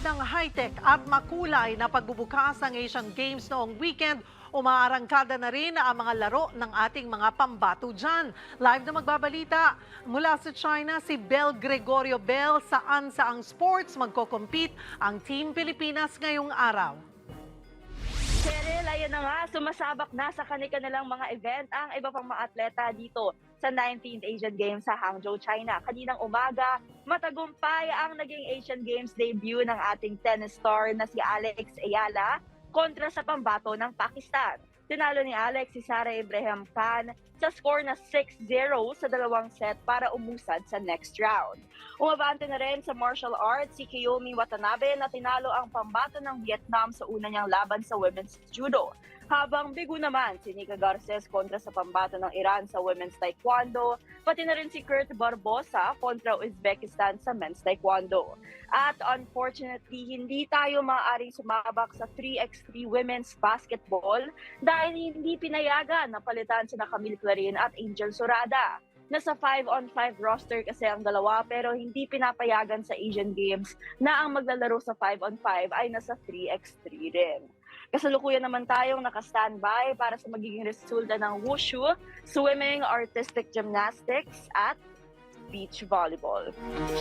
Kasunod ng high-tech at makulay na pagbubukas ng Asian Games noong weekend, umaarangkada na rin ang mga laro ng ating mga pambato dyan. Live na magbabalita mula sa China si Bel Gregorio Bel saan sa ang sports magko-compete ang Team Pilipinas ngayong araw. Cheryl, ayun na nga, sumasabak na sa kanilang mga event ang iba pang mga atleta dito sa 19th Asian Games sa Hangzhou, China. Kaninang umaga, matagumpay ang naging Asian Games debut ng ating tennis star na si Alex Ayala kontra sa pambato ng Pakistan. Tinalo ni Alex si Sara Ibrahim Khan sa score na 6-0 sa dalawang set para umusad sa next round. Umabante na rin sa martial arts si Kiyomi Watanabe na tinalo ang pambato ng Vietnam sa una niyang laban sa women's judo. Habang bigo naman si Nika Garces kontra sa pambato ng Iran sa women's taekwondo, pati na rin si Kurt Barbosa kontra Uzbekistan sa men's taekwondo. At unfortunately, hindi tayo maaaring sumabak sa 3x3 women's basketball dahil hindi pinayagan na palitan sina Camille Clarin at Angel Sorada. Nasa 5-on-5 roster kasi ang dalawa pero hindi pinapayagan sa Asian Games na ang maglalaro sa 5-on-5 ay nasa 3x3 rin. Kasalukuyan naman tayong naka-standby para sa magiging resulta ng wushu, swimming, artistic gymnastics at beach volleyball.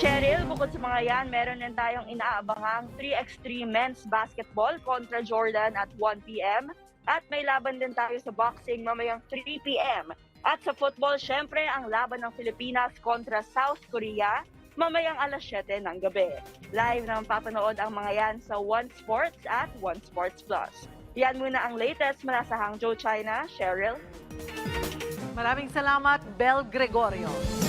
Cheryl, bukod sa mga yan, meron din tayong inaabangang 3x3 men's basketball kontra Jordan at 1pm. At may laban din tayo sa boxing mamayang 3pm. At sa football, syempre, ang laban ng Pilipinas kontra South Korea mamayang alas 7 ng gabi. Live naman papanood ang mga yan sa One Sports at One Sports Plus. Yan muna ang latest mula sa Hangzhou, China. Cheryl? Maraming salamat, Bel Gregorio.